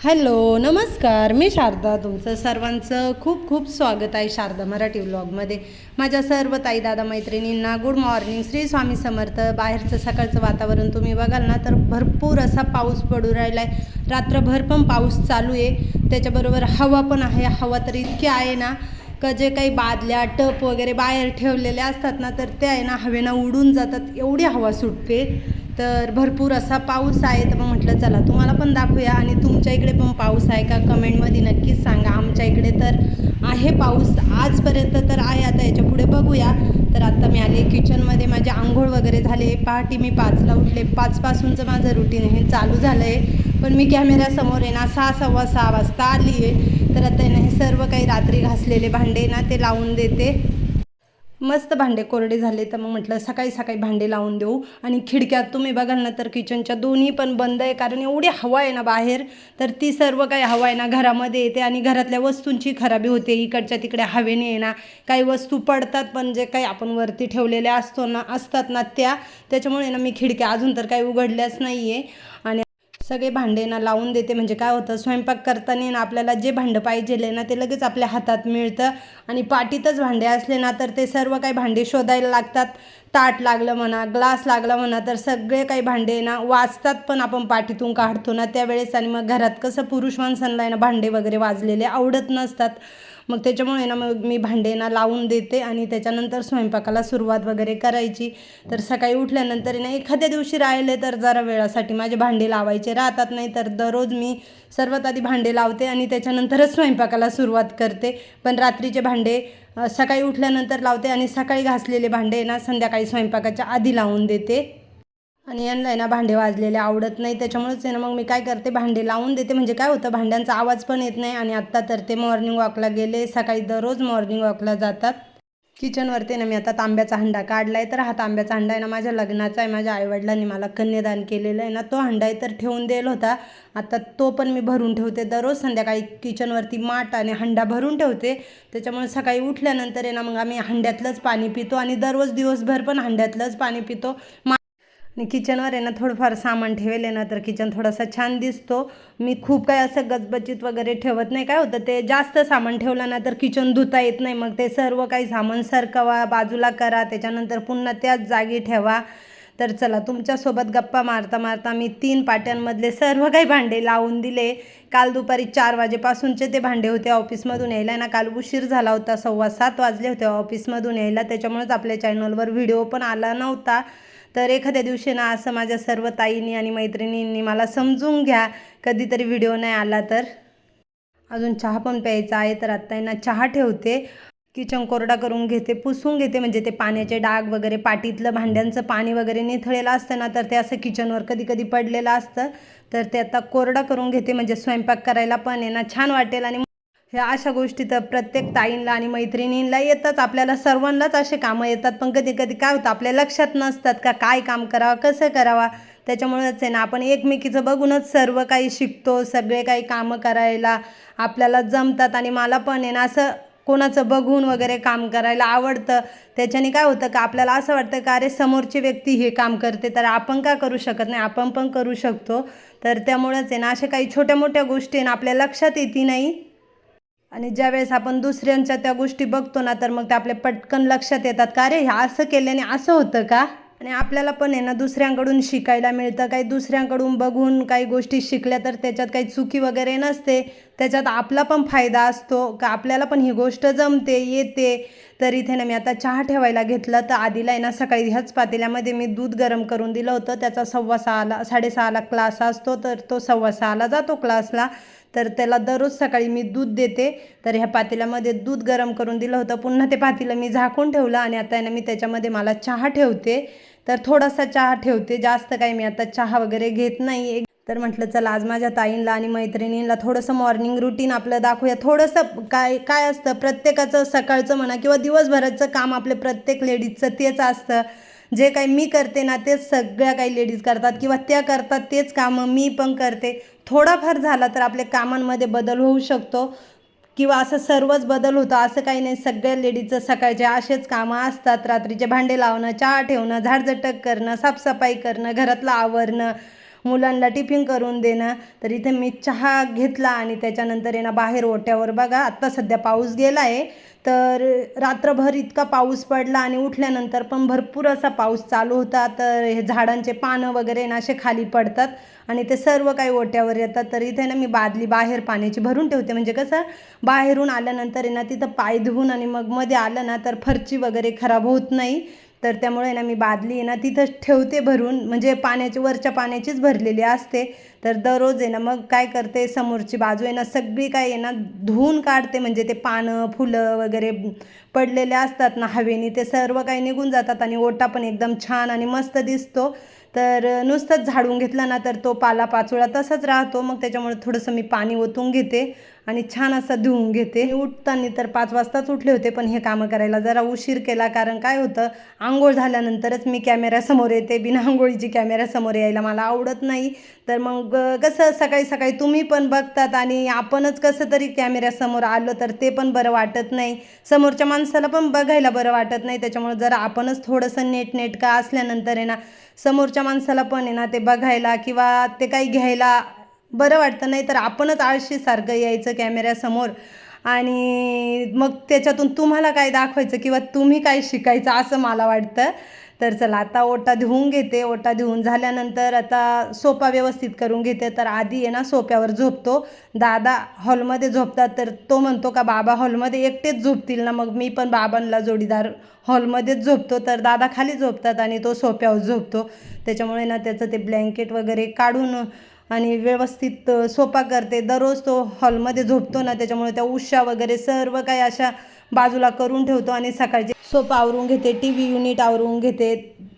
Hello नमस्कार. मी शारदा तुमचं सर्वांचं खूप खूप स्वागत आहे शारदा मराठी व्लॉगमध्ये. माझ्या सर्व ताई दादा मैत्रिणींना गुड मॉर्निंग श्री स्वामी समर्थ. बाहेरचं सकाळचं वातावरण तुम्ही बघाल ना तर भरपूर असा पाऊस पडू राहिला आहे रात्रभर पण पाऊस चालू आहे. त्याच्याबरोबर हवा पण आहे. हवा तर इतकी आहे ना का जे काही बादल्या टप वगैरे बाहेर ठेवलेले असतात ना तर ते आहे ना हवेनं उडून जातात. एवढी हवा सुटते. तर भरपूर असा पाऊस आहे. तर मग म्हटलं चला तुम्हाला पण दाखवूया आणि तुमच्या इकडे पण पाऊस आहे का कमेंटमध्ये नक्कीच सांगा. आमच्या इकडे तर आहे पाऊस. आजपर्यंत तर आहे. आता याच्यापुढे बघूया. तर आता मी आले किचनमध्ये. माझे आंघोळ वगैरे झाले. पहाटे मी पाचला उठले. पाचपासूनचं माझं रुटीन हे चालू झालं आहे पण मी कॅमेऱ्यासमोर आहे ना सहा सव्वा सहा वाजता आली आहे तर आता हे सर्व काही रात्री घासलेले भांडे ना ते लावून देते. मस्त भांडे कोरडे झाले तर मग म्हटलं सकाळी सकाळी भांडे लावून देऊ. आणि खिडक्यात तुम्ही बघाल ना तर किचनच्या दोन्ही पण बंद आहे. कारण एवढी हवा आहे ना बाहेर तर ती सर्व काही हवा आहे ना घरामध्ये येते आणि घरातल्या वस्तूंची खराबी होते. इकडच्या तिकडे हवेने आहे ना. काही वस्तू पडतात पण जे काही आपण वरती ठेवलेल्या असतो ना असतात ना त्या. त्याच्यामुळे ना मी खिडक्या अजून तर काही उघडल्याच नाही आहे आणि सगळे भांडे ना लावून देते. म्हणजे काय होतं स्वयंपाक करताना ना आपल्याला जे भांडं पाहिजे ना ते लगेच आपल्या हातात मिळतं. आणि पाटीतच भांडे असले ना तर ते सर्व काही भांडे शोधायला लागतात. ताट लागलं म्हणा ग्लास लागला म्हणा तर सगळे काही भांडे ना वाजतात पण आपण पाठीतून काढतो ना. त्यावेळेस आणि मग घरात कसं पुरुष माणसांना आहे ना भांडे वगैरे वाजलेले आवडत नसतात. मग त्याच्यामुळे ना मग मी भांडे ना लावून देते आणि त्याच्यानंतर स्वयंपाकाला सुरुवात वगैरे करायची. तर सकाळी उठल्यानंतर ना एखाद्या दिवशी राहिले तर जरा वेळासाठी माझे भांडे लावायचे राहतात नाही तर दररोज मी सर्वात आधी भांडे लावते आणि त्याच्यानंतरच स्वयंपाकाला सुरुवात करते. पण रात्रीचे भांडे सकाळी उठल्यानंतर लावते आणि सकाळी घासलेले भांडे ना संध्याकाळी स्वयंपाकाच्या आधी लावून देते. आणि यांना आहे ना भांडे वाजलेले आवडत नाही त्याच्यामुळेच आहे ना मग मी काय करते भांडे लावून देते. म्हणजे काय होतं भांड्यांचा आवाज पण येत नाही आणि आत्ता तर ते मॉर्निंग वॉकला गेले सकाळी दररोज मॉर्निंग वॉकला जातात. किचनवरती ना मी आता तांब्याचा हंडा काढला आहे तर हा तांब्याचा हंडा आहे ना माझ्या लग्नाचा आहे माझ्या आईवडिलांनी मला कन्यादान केलेलं आहे ना तो हंडा आहे तर ठेवून देईल होता. आता तो पण मी भरून ठेवते दररोज संध्याकाळी किचनवरती माठ आणि हंडा भरून ठेवते. त्याच्यामुळे सकाळी उठल्यानंतर आहे ना मग आम्ही हंड्यातलंच पाणी पितो आणि दररोज दिवसभर पण हंड्यातलंच पाणी पितो. मा आणि किचनवर आहे ना थोडंफार सामान ठेवेल आहे ना तर किचन थोडासा छान दिसतो. मी खूप काय असं गचबचित वगैरे ठेवत नाही. काय होतं ते जास्त सामान ठेवलं ना तर किचन धुता येत नाही. मग ते सर्व काही सामान सरकवा बाजूला करा त्याच्यानंतर पुन्हा त्याच जागी ठेवा. तर चला तुमच्यासोबत गप्पा मारता मारता मी तीन पाट्यांमधले सर्व काही भांडे लावून दिले. काल दुपारी चार वाजेपासूनचे ते भांडे होते ऑफिसमधून यायला. ना काल उशीर झाला होता सव्वा सात वाजले होते ऑफिसमधून यायला. त्याच्यामुळेच आपल्या चॅनलवर व्हिडिओ पण आला नव्हता. तर एखाद्या दिवशी ना असं माझ्या सर्व ताईंनी आणि मैत्रिणींनी मला समजून घ्या. कधीतरी व्हिडिओ नाही आला तर. अजून चहा पण प्यायचा आहे तर आत्ता आहे ना चहा ठेवते. किचन कोरडा करून घेते पुसून घेते. म्हणजे ते पाण्याचे डाग वगैरे पाटीतलं भांड्यांचं पाणी वगैरे निथळलेलं असतं ना तर ते असं किचनवर कधी कधी पडलेलं असतं. तर ते आता कोरडा करून घेते. म्हणजे स्वयंपाक करायला पण आहे ना छान वाटेल आणि ह्या अशा गोष्टी तर प्रत्येक ताईंला आणि मैत्रिणींना येतात आपल्याला सर्वांनाच असे कामं येतात. पण कधी कधी काय होतं आपल्या लक्षात नसतात का काय काम करावं कसं करावा. त्याच्यामुळेच आहे ना आपण एकमेकीचं बघूनच सर्व काही शिकतो सगळे काही कामं करायला आपल्याला जमतात. आणि मला पण आहे ना असं कोणाचं बघून वगैरे काम करायला आवडतं. त्याच्याने काय होतं का आपल्याला असं वाटतं का अरे समोरची व्यक्ती हे काम करते तर आपण का करू शकत नाही? आपण पण करू शकतो. तर त्यामुळेच आहे ना अशा काही छोट्या मोठ्या गोष्टी आहे ना आपल्या लक्षात येते नाही. आणि ज्यावेळेस आपण दुसऱ्यांच्या त्या गोष्टी बघतो ना तर मग ते आपल्या पटकन लक्षात येतात का अरे हे असं केल्याने असं होतं का? आणि आपल्याला पण आहे ना दुसऱ्यांकडून शिकायला मिळतं. काही दुसऱ्यांकडून बघून काही गोष्टी शिकल्या तर त्याच्यात काही चुकी वगैरे नसते. त्याच्यात आपला पण फायदा असतो का आपल्याला पण ही गोष्ट जमते येते. तर इथे ना मी आता चहा ठेवायला घेतलं. तर आधीला आहे ना सकाळी ह्याच पातेल्यामध्ये मी दूध गरम करून दिलं होतं. त्याचा सव्वा सहाला साडेसहाला क्लास असतो. तर तो सव्वा सहाला जातो क्लासला तर त्याला दररोज सकाळी मी दूध देते. तर ह्या पातेल्यामध्ये दूध गरम करून दिलं होतं. पुन्हा ते पातेलं मी झाकून ठेवलं आणि आता आहे ना मी त्याच्यामध्ये मला चहा ठेवते. तर थोडासा चहा ठेवते. जास्त काही मी आता चहा वगैरे घेत नाही. एक तर म्हटलं चला आज माझ्या ताईंला आणि मैत्रिणींना थोडंसं मॉर्निंग रुटीन आपलं दाखवूया. थोडंसं काय काय असतं प्रत्येकाचं सकाळचं म्हणा किंवा दिवसभराचं काम आपलं प्रत्येक लेडीजचं तेच असतं. जे काही मी करते ना तेच सगळ्या काही लेडीज करतात किंवा त्या करतात तेच कामं मी पण करते. थोडाफार झाला तर आपल्या कामांमध्ये बदल होऊ शकतो किंवा असं सर्वच बदल होतं. असं काही नाही सगळ्या लेडीजचं सकाळचे असेच कामं असतात. रात्रीचे भांडे लावणं चहा ठेवणं झाडझटक करणं साफसफाई करणं घरातलं आवरणं मुलांना टिफिन करून देणं. तर इथे मी चहा घेतला आणि त्याच्यानंतर येणं ना बाहेर ओट्यावर बघा आत्ता सध्या पाऊस गेला आहे तर रात्रभर इतका पाऊस पडला आणि उठल्यानंतर पण भरपूर असा पाऊस चालू होता. तर हे झाडांचे पानं वगैरे ना असे खाली पडतात आणि ते सर्व काही ओट्यावर येतात. तर इथे ना मी बादली बाहेर पाण्याची भरून ठेवते. म्हणजे कसं बाहेरून आल्यानंतर आहे ना तिथं पाय धुवून आणि मग मध्ये आलं ना तर फरची वगैरे खराब होत नाही. तर त्यामुळे ना मी बादली आहे ना तिथंच ठेवते भरून. म्हणजे पाण्याची वरच्या पाण्याचीच भरलेली असते. तर दररोज आहे ना मग काय करते समोरची बाजू आहे ना सगळी काय आहे ना धुवून काढते. म्हणजे ते पानं फुलं वगैरे पडलेले असतात ना हवेने ते सर्व काही निघून जातात आणि ओटा पण एकदम छान आणि मस्त दिसतो. तर नुसतंच झाडून घेतला ना तर तो पाला पाचोळा तसाच राहतो. मग त्याच्यामुळे थोडंसं मी पाणी ओतून घेते आणि छान असं धुवून घेते. उठताना तर पाच वाजताच उठले होते पण हे कामं करायला जरा उशीर केला कारण काय होतं आंघोळ झाल्यानंतरच मी कॅमेऱ्यासमोर येते. बिना आंघोळीची कॅमेऱ्यासमोर यायला मला आवडत नाही. तर मग कसं सकाळी सकाळी तुम्ही पण बघतात आणि आपणच कसं तरी कॅमेऱ्यासमोर आलो तर ते पण बरं वाटत नाही. समोरच्या माणसाला पण बघायला बरं वाटत नाही. त्याच्यामुळे जरा आपणच थोडंसं नेट नेटका असल्यानंतर आहे ना समोरच्या माणसाला पण आहे ना ते बघायला किंवा ते काही घ्यायला बरं वाटतं. नाही तर आपणच आळशीसारखं यायचं कॅमेऱ्यासमोर. आणि मग त्याच्यातून तुम्हाला काय दाखवायचं किंवा तुम्ही काय शिकायचं असं मला वाटतं. तर चला आता ओटा धुवून घेते. ओटा धुवून झाल्यानंतर आता सोपा व्यवस्थित करून घेते. तर आधी आहे ना सोप्यावर झोपतो. दादा हॉलमध्ये झोपतात तर तो म्हणतो का बाबा हॉलमध्ये एकटेच झोपतील ना मग मी पण बाबांना जोडीदार हॉलमध्येच झोपतो. तर दादा खाली झोपतात आणि तो सोप्यावर झोपतो. त्याच्यामुळे ना त्याचं ते ब्लँकेट वगैरे काढून आणि व्यवस्थित सोपा करते. दररोज तो हॉलमध्ये झोपतो ना त्याच्यामुळे त्या उशा वगैरे सर्व काही अशा बाजूला करून ठेवतो आणि सकाळचे सोपा आवरून घेते टी व्ही युनिट आवरून घेते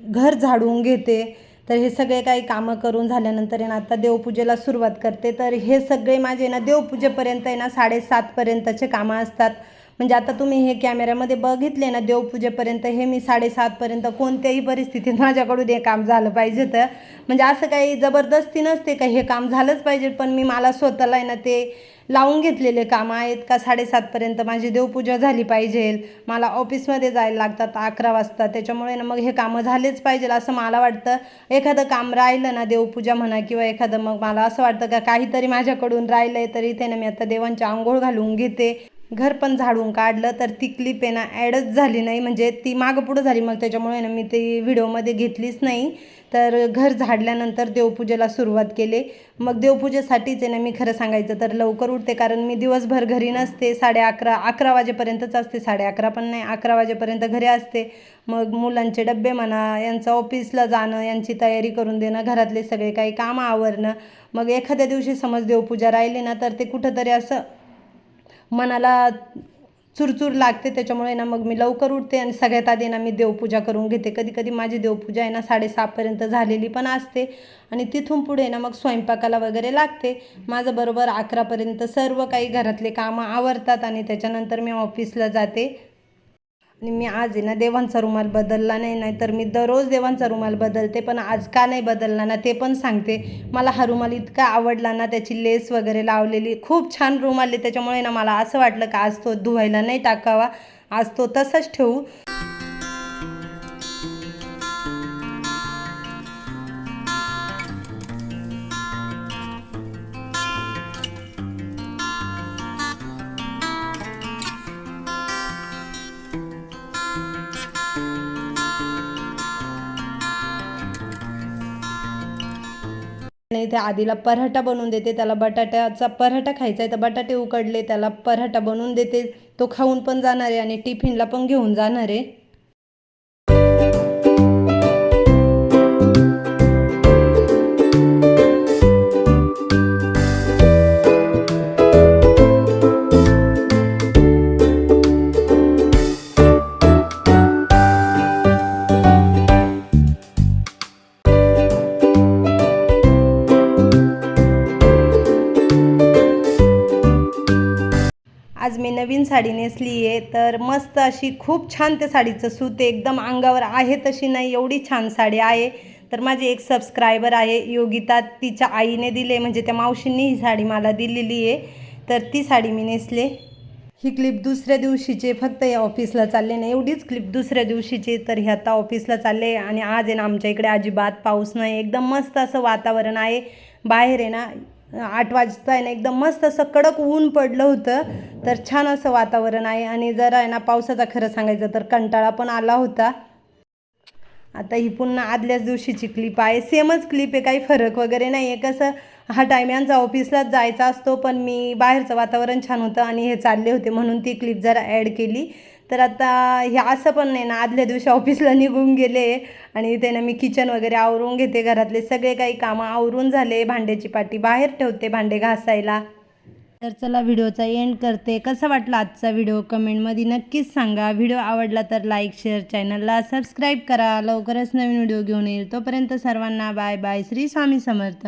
घर झाडून घेते. तर हे सगळे काही कामं करून झाल्यानंतर आहे ना आता देवपूजेला सुरुवात करते. तर हे सगळे माझे ना देवपूजेपर्यंत आहे ना साडेसातपर्यंतचे कामं असतात. म्हणजे आता तुम्ही हे कॅमेऱ्यामध्ये बघितले ना देवपूजेपर्यंत हे मी साडेसातपर्यंत कोणत्याही परिस्थितीत माझ्याकडून हे काम झालं पाहिजे तर. म्हणजे असं काही जबरदस्ती नसते का हे काम झालंच पाहिजे. पण मी मला स्वतःला आहे ना ते लावून घेतलेले कामं आहेत का? साडेसातपर्यंत माझी देवपूजा झाली पाहिजे. मला ऑफिसमध्ये जायला लागतात अकरा वाजता. त्याच्यामुळे ना मग हे कामं झालेच पाहिजे असं मला वाटतं. एखादं काम राहिलं ना देवपूजा म्हणा किंवा एखादं मग मला असं वाटतं का काहीतरी माझ्याकडून राहिलं आहे तर इथे ना मी आता देवांची आंघोळ घालून घेते. घर पण झाडून काढलं तर ती क्लिप आहे ना ॲडच झाली नाही. म्हणजे ती मागं पुढं झाली. मग त्याच्यामुळे ना मी ती व्हिडिओमध्ये घेतलीच नाही. तर घर झाडल्यानंतर देवपूजेला सुरुवात केली. मग देवपूजेसाठीच आहे ना मी खरं सांगायचं तर लवकर उठते कारण मी दिवसभर घरी नसते. साडे अकरा अकरा वाजेपर्यंतच असते. साडे अकरा पण नाही अकरा वाजेपर्यंत घरी असते. मग मुलांचे डबे म्हणा यांचं ऑफिसला जाणं यांची तयारी करून देणं घरातले सगळे काही कामं आवरणं. मग एखाद्या दिवशी समज देवपूजा राहिली ना तर ते कुठंतरी असं मनाला चुरचूर लागते त्याच्यामुळे ना मग मी लवकर उठते आणि सगळ्यात आधी ना मी देवपूजा करून घेते. कधी कधी माझी देवपूजा आहे ना साडेसहापर्यंत झालेली पण असते आणि तिथून पुढे ना मग स्वयंपाकाला वगैरे लागते. माझं बरोबर अकरापर्यंत सर्व काही घरातले कामं आवरतात आणि त्याच्यानंतर मी ऑफिसला जाते. मी आज आहे ना देवांचा रुमाल बदलला नाही नाही तर मी दररोज देवांचा रुमाल बदलते पण आज का नाही बदलला ना ते पण सांगते. मला हा रुमाल इतका आवडला ना त्याची लेस वगैरे लावलेली खूप छान रुमाल आहे त्याच्यामुळे ना मला असं वाटलं का आज तो धुवायला नाही टाकावा आज तो तसाच ठेवू. इथे आधीला पराठा बनवून देते त्याला बटाट्याचा पराठा खायचा आहे तर बटाटे उकडले त्याला पराठा बनवून देते. तो खाऊन पण जाणार आहे आणि टिफिनला पण घेऊन जाणार आहे. मी नवीन साडी नेसली आहे तर मस्त अशी खूप छान त्या साडीचं सूत एकदम अंगावर आहे तशी नाही एवढी छान साडी आहे. तर माझी एक सबस्क्रायबर आहे योगिता. तिच्या आईने दिले म्हणजे त्या मावशींनी ही साडी मला दिलेली आहे तर ती साडी मी नेसले. ही क्लिप दुसऱ्या दिवशीचे फक्त या ऑफिसला चालले नाही. एवढीच क्लिप दुसऱ्या दिवशीची तर हे आता ऑफिसला चालले आणि आज आहे ना आमच्या इकडे अजिबात पाऊस नाही. एकदम मस्त असं वातावरण आहे. बाहेर आहे ना आठ वाजता आहे ना एकदम मस्त असं कडक ऊन पडलं होतं तर छान असं वातावरण आहे. आणि जरा आहे ना पावसाचा खरं सांगायचं तर कंटाळा पण आला होता. आता ही पुन्हा आदल्याच दिवशीची क्लिप आहे. सेमच क्लिप आहे काही फरक वगैरे नाही आहे कसं हा टाईम यांचा ऑफिसलाच जायचा असतो पण मी बाहेरचं वातावरण छान होतं आणि हे चालले होते म्हणून ती क्लिप जरा ॲड केली. तर आता हे असं पण नाही ना आदल्या दिवशी ऑफिसला निघून गेले आणि इथे ना मी किचन वगैरे आवरून घेते घरातले सगळे काही कामं आवरून झाले भांड्याची पाटी बाहेर ठेवते भांडे घासायला. तर चला व्हिडिओचा एंड करते. कसा वाटला आजचा व्हिडिओ? कमेंटमध्ये नक्कीच सांगा. व्हिडिओ आवडला तर लाईक शेअर चॅनलला सबस्क्राईब करा. लवकरच नवीन व्हिडिओ घेऊन येईल. तोपर्यंत सर्वांना बाय बाय श्री स्वामी समर्थ.